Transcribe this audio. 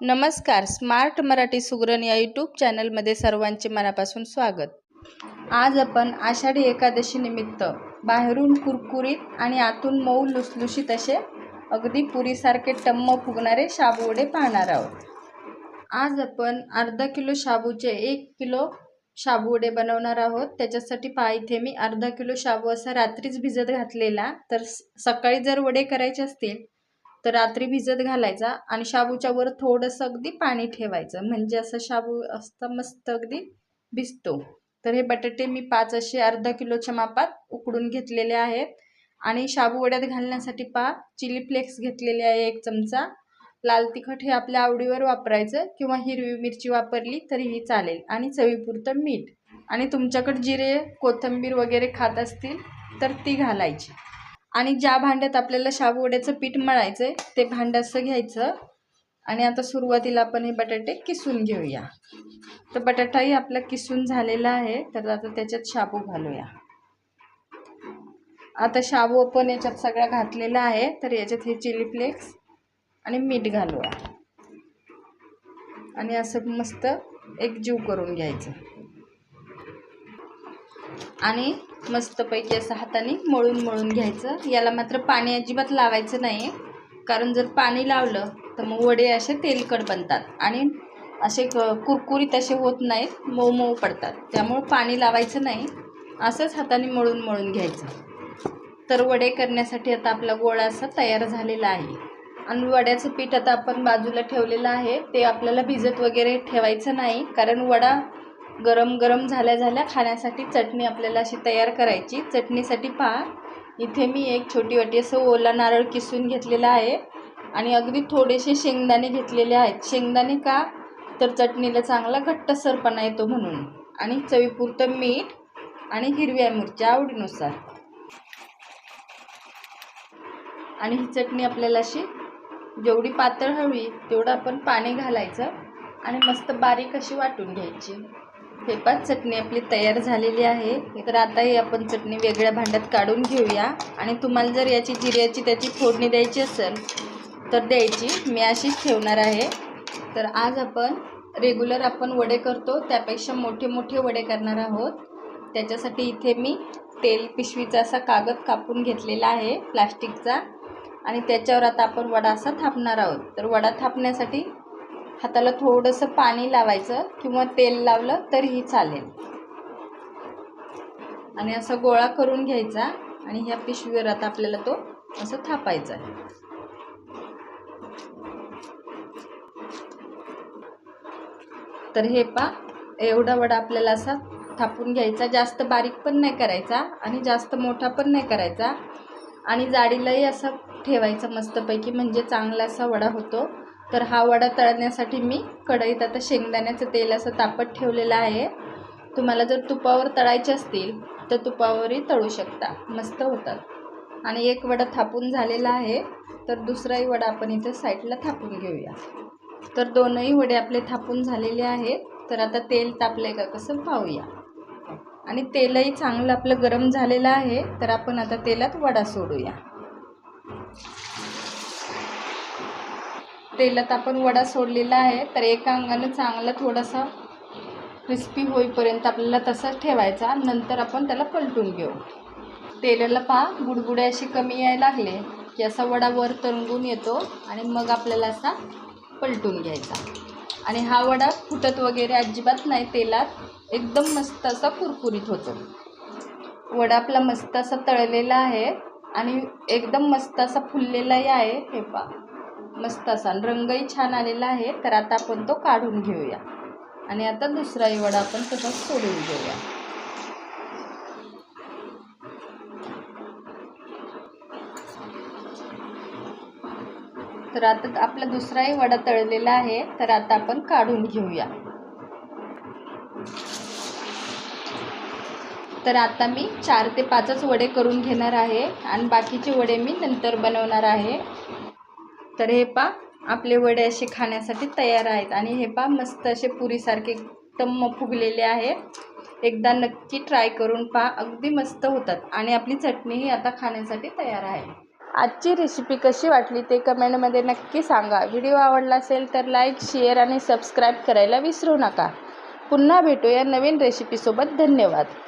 नमस्कार स्मार्ट मराठी सुगरण या यूट्यूब चॅनलमध्ये सर्वांचे मनापासून स्वागत. आज आपण आषाढी एकादशी निमित्त बाहेरून कुरकुरीत आणि आतून मऊ लुसलुशीत असे अगदी पुरीसारखे टम्म फुगणारे शाबूवडे पाहणार आहोत. आज आपण अर्धा किलो शाबूचे एक किलो शाबूवडे बनवणार आहोत. त्याच्यासाठी पहा इथे मी अर्धा किलो शाबू असा रात्रीच भिजत घातलेला. तर स- सकाळी जर वडे करायचे असतील तर रात्री भिजत घालायचा आणि शाबूच्या वर थोडंसं अगदी पाणी ठेवायचं. म्हणजे असं शाबू असतं मस्त अगदी भिजतो. तर हे बटाटे मी पाच असे अर्धा किलोच्या मापात उकडून घेतलेले आहेत. आणि शाबू वड्यात घालण्यासाठी पा चिली फ्लेक्स घेतलेले आहे एक चमचा. लाल तिखट हे आपल्या आवडीवर वापरायचं. किंवा हिरवी मिरची वापरली तरीही चालेल. आणि चवीपुरतं मीठ. आणि तुमच्याकडे जिरे कोथिंबीर वगैरे खात असतील तर ती घालायची. आणि ज्या भांड्यात आपल्याला शाबूवड्याचं पीठ मळायचं आहे ते भांडं असं घ्यायचं. आणि आता सुरुवातीला आपण हे बटाटे किसून घेऊया. तर बटाटाही आपला किसून झालेला आहे तर आता त्याच्यात शाबू घालूया. आता शाबू आपण याच्यात सगळा घातलेला आहे तर याच्यात हे चिली फ्लेक्स आणि मीठ घालूया. आणि असं मस्त एक जीव करून घ्यायचं. आणि मस्तपैकी असं हाताने मळून मळून घ्यायचं. याला मात्र पाणी अजिबात लावायचं नाही कारण जर पाणी लावलं तर मग वडे असे तेलकट बनतात. आणि असे क कुरकुरीत असे होत नाहीत मऊ मऊ पडतात. त्यामुळं पाणी लावायचं नाही. असंच हाताने मळून मळून घ्यायचं. तर वडे करण्यासाठी आता आपला गोळा असा तयार झालेला आहे. आणि वड्याचं पीठ आता आपण बाजूला ठेवलेलं आहे. ते आपल्याला भिजत वगैरे ठेवायचं नाही. कारण वडा गरम गरम झाल्या झाल्या खाण्यासाठी चटणी आपल्याला अशी तयार करायची. चटणीसाठी पहा इथे मी एक छोटी वाटी असं ओला नारळ किसून घेतलेला आहे आणि अगदी थोडेसे शेंगदाणे घेतलेले आहेत. शेंगदाणे का? तर चटणीला चांगला घट्टसरपणा येतो म्हणून. आणि चवीपुरतं मीठ आणि हिरव्या मिरच्या आवडीनुसार. आणि ही चटणी आपल्याला अशी जेवढी पातळ हवी तेवढं आपण पाणी घालायचं आणि मस्त बारीक अशी वाटून घ्यायची. हे चटणी आपली तयार झालेली आहे. तर आता ही आपण चटणी वेगळ्या भांड्यात काढून घेऊया. आणि तुम्हाला जर याची जिऱ्याची त्याची फोडणी द्यायची असेल तर द्यायची. मी अशीच ठेवणार आहे. तर आज आपण रेग्युलर आपण वडे करतो त्यापेक्षा मोठे मोठे वडे करणार आहोत. त्याच्यासाठी इथे मी तेल पिशवीचा असा कागद कापून घेतलेला आहे प्लास्टिकचा. आणि त्याच्यावर आता आपण वडा असा थापणार आहोत. तर वडा थापण्यासाठी हाताला थोडंसं पाणी लावायचं किंवा तेल लावलं तरीही चालेल. आणि असा गोळा करून घ्यायचा आणि ह्या पिशवीवर आता आपल्याला तो असं थापायचा आहे. तर हे पा एवढा वडा आपल्याला असा थापून घ्यायचा. जास्त बारीक पण नाही करायचा आणि जास्त मोठा पण नाही करायचा. आणि जाडीलाही असं ठेवायचं मस्तपैकी म्हणजे चांगला असा वडा होतो. तर हा वडा तळण्यासाठी मी कढईत आता शेंगदाण्याचं तेल असं तापत ठेवलेलं आहे. तुम्हाला जर तुपावर तळायचे असतील तर तुपावरही तळू शकता. मस्त होतात. आणि एक वडा थापून झालेला आहे. तर दुसराही वडा आपण इथे साईडला थापून घेऊया. तर दोनही वडे आपले थापून झालेले आहेत. तर आता तेल तापले का कसं पाहूया. आणि तेलही चांगलं आपलं गरम झालेलं आहे. तर आपण आता तेलात वडा सोडूया. तेलात आपण वडा सोडलेला आहे तर एका अंगानं चांगला थोडासा क्रिस्पी होईपर्यंत आपल्याला तसाच ठेवायचा नंतर आपण त्याला पलटून घेऊ. तेलाला पहा गुडगुडे असे कमी यायला लागले की असा वडा वर तरंगून येतो आणि मग आपल्याला असा पलटून घ्यायचा. आणि हा वडा फुटत वगैरे अजिबात नाही तेलात एकदम मस्त असा कुरकुरीत होतो. वडा आपला मस्त असा तळलेला आहे आणि एकदम मस्त असा फुललेलाही आहे हे पा मस्त असा. रंगही छान आलेला आहे. तर आता आपण तो काढून घेऊया. आणि आता दुसराही वडा आपण तसाच सोडून घेऊया. तर आता आपला दुसराही वडा तळलेला आहे. तर आता आपण काढून घेऊया. तर आता मी चार ते पाचच वडे करून घेणार आहे. आणि बाकीचे वडे मी नंतर बनवणार आहे. तर हे पा आपले वडे असे खाण्यासाठी तयार आहेत. आणि हे पा मस्त असे पुरीसारखे टम्म फुगलेले आहेत एकदा नक्की ट्राय करून पहा अगदी मस्त होतात. आणि आपली चटणीही आता खाण्यासाठी तयार आहे. आजची रेसिपी कशी वाटली ते कमेंटमध्ये नक्की सांगा. व्हिडिओ आवडला असेल तर लाईक शेअर आणि सबस्क्राईब करायला विसरू नका. पुन्हा भेटूया नवीन रेसिपीसोबत धन्यवाद.